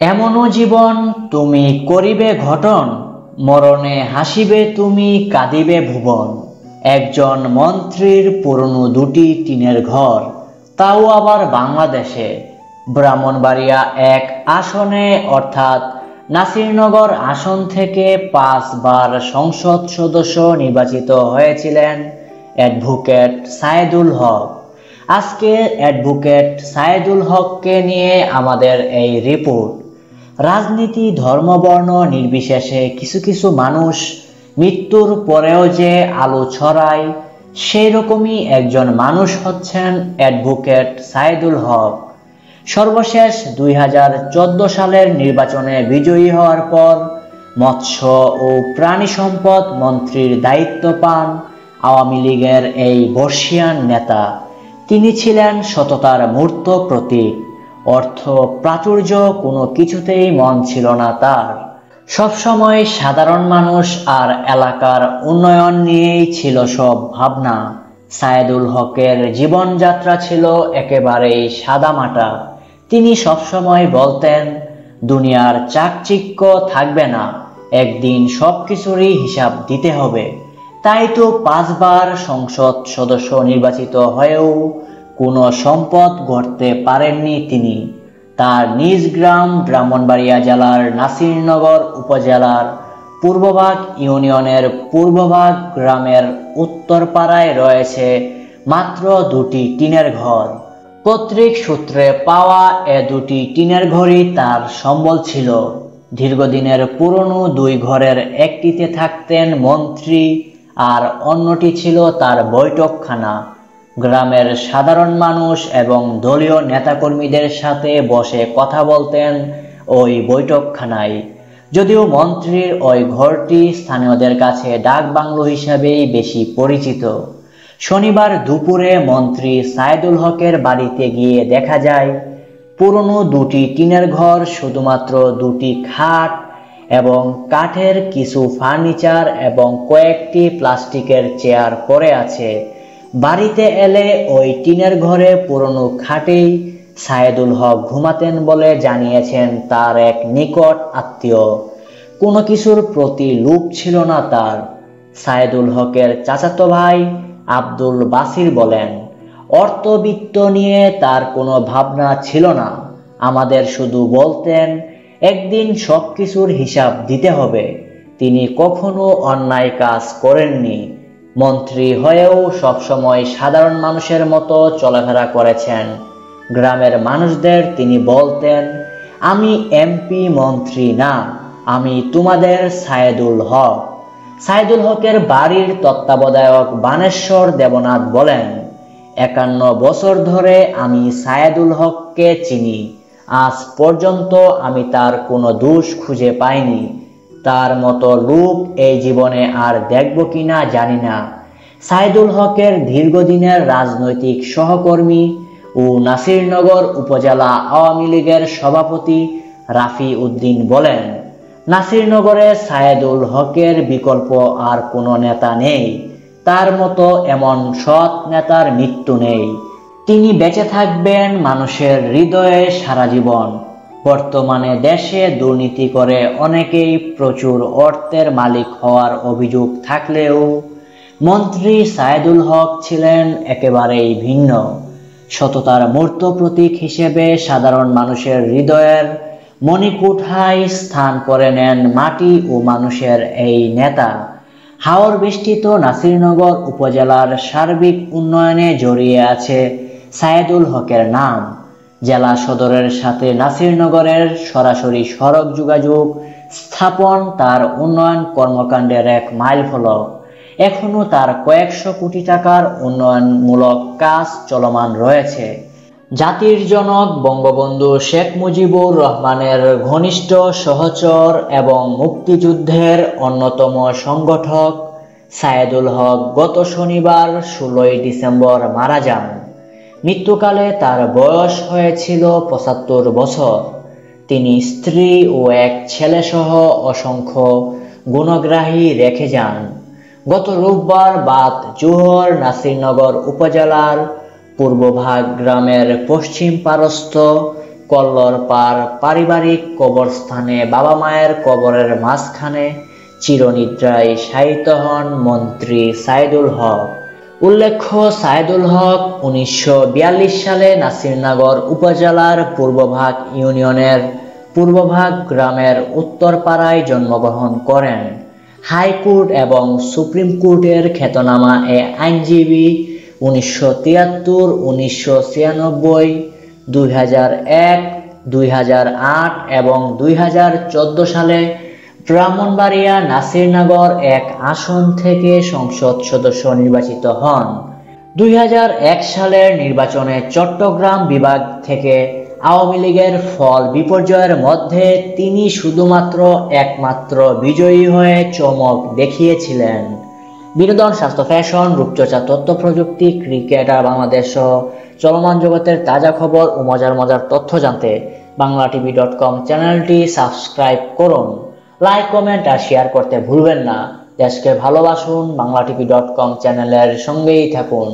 এমনও জীবন তুমি করিবে ঘটন, মরণে হাসিবে তুমি, কাঁদিবে ভুবন। একজন মন্ত্রীর পুরনো দুটি টিনের ঘর, তাও আবার বাংলাদেশে। ব্রাহ্মণবাড়িয়া এক আসনে, অর্থাৎ নাসিরনগর আসন থেকে পাঁচবার সংসদ সদস্য নির্বাচিত হয়েছিলেন অ্যাডভোকেট সায়েদুল হক। আজকে অ্যাডভোকেট সায়েদুল হককে নিয়ে আমাদের এই রিপোর্ট। রাজনীতি ধর্মবর্ণ নির্বিশেষে কিছু কিছু মানুষ মৃত্যুর পরেও যে আলো ছড়ায় সেই রকমই একজন মানুষ হচ্ছেন অ্যাডভোকেট সাইদুল হক। সর্বশেষ দুই হাজার চোদ্দ সালের নির্বাচনে বিজয়ী হওয়ার পর মৎস্য ও প্রাণী সম্পদ মন্ত্রীর দায়িত্ব পান আওয়ামী লীগের এই বর্ষিয়ান নেতা। তিনি ছিলেন সততার মূর্ত প্রতীক। অর্থ প্রাচুর্য কোনো কিছুতেই মন ছিল না তার। সবসময় সাধারণ মানুষ আর এলাকার উন্নয়ন নিয়েই ছিল সব ভাবনা। সায়েদুল হকের জীবনযাত্রা ছিল একেবারেই সাদামাটা। তিনি সবসময় বলতেন, দুনিয়ার চাকচিক্য থাকবে না, একদিন সবকিছুরই হিসাব দিতে হবে। তাই তো পাঁচবার সংসদ সদস্য নির্বাচিত হয়েও কোনো সম্পদ গড়তে পারেননি তিনি। তার নিজ গ্রাম ব্রাহ্মণবাড়িয়া জেলার নাসিরনগর উপজেলার পূর্বভাগ ইউনিয়নের পূর্বভাগ গ্রামের উত্তরপাড়ায় রয়েছে মাত্র দুটি টিনের ঘর। পত্রিক সূত্রে পাওয়া এ দুটি টিনের ঘরই তার সম্বল ছিল। দীর্ঘদিনের পুরনো দুই ঘরের একটিতে থাকতেন মন্ত্রী আর অন্যটি ছিল তার বৈঠকখানা। গ্রামের সাধারণ মানুষ এবং দলীয় নেতাকর্মীদের সাথে বসে কথা বলতেন ওই বৈঠকখানায়। যদিও মন্ত্রীর ওই ঘরটি স্থানীয়দের কাছে ডাক বাংলো হিসাবেই বেশি পরিচিত। শনিবার দুপুরে মন্ত্রী সাইদুল হকের বাড়িতে গিয়ে দেখা যায়, পুরনো দুটি টিনের ঘর, শুধুমাত্র দুটি খাট এবং কাঠের কিছু ফার্নিচার এবং কয়েকটি প্লাস্টিকের চেয়ার পড়ে আছে। বাড়িতে এলে ওই টিনের ঘরে পুরনো খাটেই সায়েদুল হক ঘুমাতেন বলে জানিয়েছেন তার এক নিকট আত্মীয়। কোনো কিছুর প্রতি লোভ ছিল না তার। সায়েদুল হকের চাচাতো ভাই আব্দুল বাসির বলেন, অর্থবিত্ত নিয়ে তার কোনো ভাবনা ছিল না। আমাদের শুধু বলতেন, একদিন সব কিছুর হিসাব দিতে হবে। তিনি কখনো অন্যায় কাজ করেননি। মন্ত্রী হয়েও সবসময় সাধারণ মানুষের মতো চলাফেরা করেছেন। গ্রামের মানুষদের তিনি বলতেন, আমি এমপি মন্ত্রী না, আমি তোমাদের সায়েদুল হক। সাইদুল হকের বাড়ির তত্ত্বাবধায়ক বানেশ্বর দেবনাথ বলেন, একান্ন বছর ধরে আমি সায়েদুল হককে চিনি। আজ পর্যন্ত আমি তার কোনো দোষ খুঁজে পাইনি। তার মতো লোক এই জীবনে আর দেখব কিনা জানি না। সাইদুল হকের দীর্ঘদিনের রাজনৈতিক সহকর্মী ও নাসিরনগর উপজেলা আওয়ামী লীগের সভাপতি রাফি উদ্দিন বলেন, নাসিরনগরে সায়েদুল হকের বিকল্প আর কোনো নেতা নেই। তার মতো এমন সৎ নেতার মৃত্যু নেই। তিনি বেঁচে থাকবেন মানুষের হৃদয়ে সারা জীবন। বর্তমানে দেশে দুর্নীতি করে অনেকেই প্রচুর অর্থের মালিক হওয়ার অভিযোগ থাকলেও মন্ত্রী সায়েদুল হক ছিলেন একেবারেই ভিন্ন। সততার মূর্ত প্রতীক হিসেবে সাধারণ মানুষের হৃদয়ের মণিকুঠায় স্থান করে নেন মাটি ও মানুষের এই নেতা। হাওর বেষ্টিত নাসিরনগর উপজেলার সার্বিক উন্নয়নে জড়িয়ে আছে সায়েদুল হকের নাম। জেলা সদরের সাথে নাসিরনগরের সরাসরি সড়ক যোগাযোগ স্থাপন তার উন্নয়ন কর্মকাণ্ডের এক মাইল ফলক এখনও তার কয়েকশো কোটি টাকার উন্নয়নমূলক কাজ চলমান রয়েছে। জাতির জনক বঙ্গবন্ধু শেখ মুজিবুর রহমানের ঘনিষ্ঠ সহচর এবং মুক্তিযুদ্ধের অন্যতম সংগঠক সায়েদুল হক গত শনিবার ষোলোই ডিসেম্বর মারা যান। মৃত্যুকালে তার বয়স হয়েছিল পঁচাত্তর বছর। তিনি স্ত্রী ও এক ছেলেসহ অসংখ্য গুণগ্রাহী রেখে যান। গত রোববার বাদ জোহর নাসিরনগর উপজেলার পূর্বভাগ গ্রামের পশ্চিম পারস্থ কল্লর পার পারিবারিক কবরস্থানে বাবা মায়ের কবরের মাঝখানে চিরনিদ্রায় শায়িত হন মন্ত্রী সাইদুল হক। উল্লেখ্য, সাইদুল হক উনিশশো বিয়াল্লিশ সালে নাসিরনগর উপজেলার পূর্বভাগ ইউনিয়নের পূর্বভাগ গ্রামের উত্তরপাড়ায় জন্মগ্রহণ করেন। হাইকোর্ট এবং সুপ্রিম কোর্টের খ্যাতনামা এ আইনজীবী উনিশশো তিয়াত্তর, উনিশশো ছিয়ানব্বই, দুই হাজার এক, দুই হাজার আট এবং দুই হাজার চোদ্দ সালে ব্রাহ্মণবাড়িয়া নাসিরনগর এক আসন থেকে সংসদ সদস্য নির্বাচিত হন। দুই হাজার এক সালের নির্বাচনে চট্টগ্রাম বিভাগ থেকে আওয়ামী লীগের ফল বিপর্যয়ের মধ্যে তিনি শুধুমাত্র একমাত্র বিজয়ী হয়ে চমক দেখিয়েছিলেন। বিনোদন, স্বাস্থ্য, ফ্যাশন, রূপচর্চা, তথ্য প্রযুক্তি ক্রিকেট আর বাংলাদেশ সহ চলমান জগতের তাজা খবর ও মজার মজার তথ্য জানতে বাংলা টিভি ডট কম চ্যানেলটি সাবস্ক্রাইব করুন। লাইক কমেন্ট আর শেয়ার করতে ভুলবেন না। দেশকে ভালোবাসুন বাংলা টিভি ডট কম চ্যানেলের সঙ্গেই থাকুন।